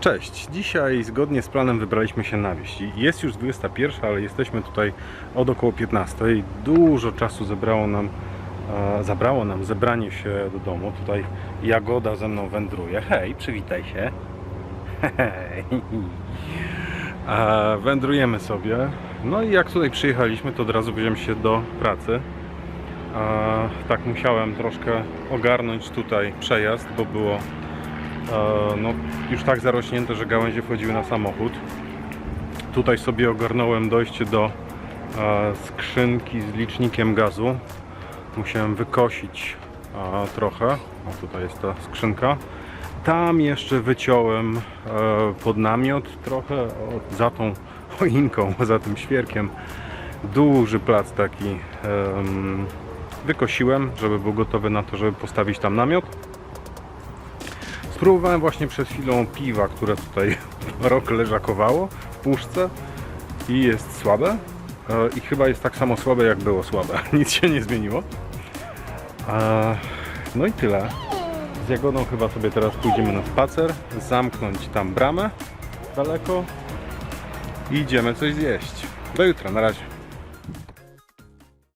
Cześć, dzisiaj zgodnie z planem wybraliśmy się na wieś. Jest już 21, ale jesteśmy tutaj od około 15. Dużo czasu zebrało nam, e, zabrało nam zebranie się do domu. Tutaj Jagoda ze mną wędruje. Hej, przywitaj się. Hej. E, wędrujemy sobie. No i jak tutaj przyjechaliśmy, to od razu wziąłem się do pracy. E, tak musiałem troszkę ogarnąć tutaj przejazd, bo było no, już tak zarośnięte, że gałęzie wchodziły na samochód. Tutaj sobie ogarnąłem dojście do skrzynki z licznikiem gazu. Musiałem wykosić trochę. O, tutaj jest ta skrzynka. Tam jeszcze wyciąłem e, pod namiot trochę za tą choinką, za tym świerkiem. Duży plac taki em, wykosiłem, żeby był gotowy na to, żeby postawić tam namiot. Spróbowałem właśnie przed chwilą piwa, które tutaj rok leżakowało w puszce i jest słabe. E, I chyba jest tak samo słabe, jak było słabe. Nic się nie zmieniło. E, No i tyle. Z Jagodą chyba sobie teraz pójdziemy na spacer, zamknąć tam bramę daleko i idziemy coś zjeść. Do jutra, na razie.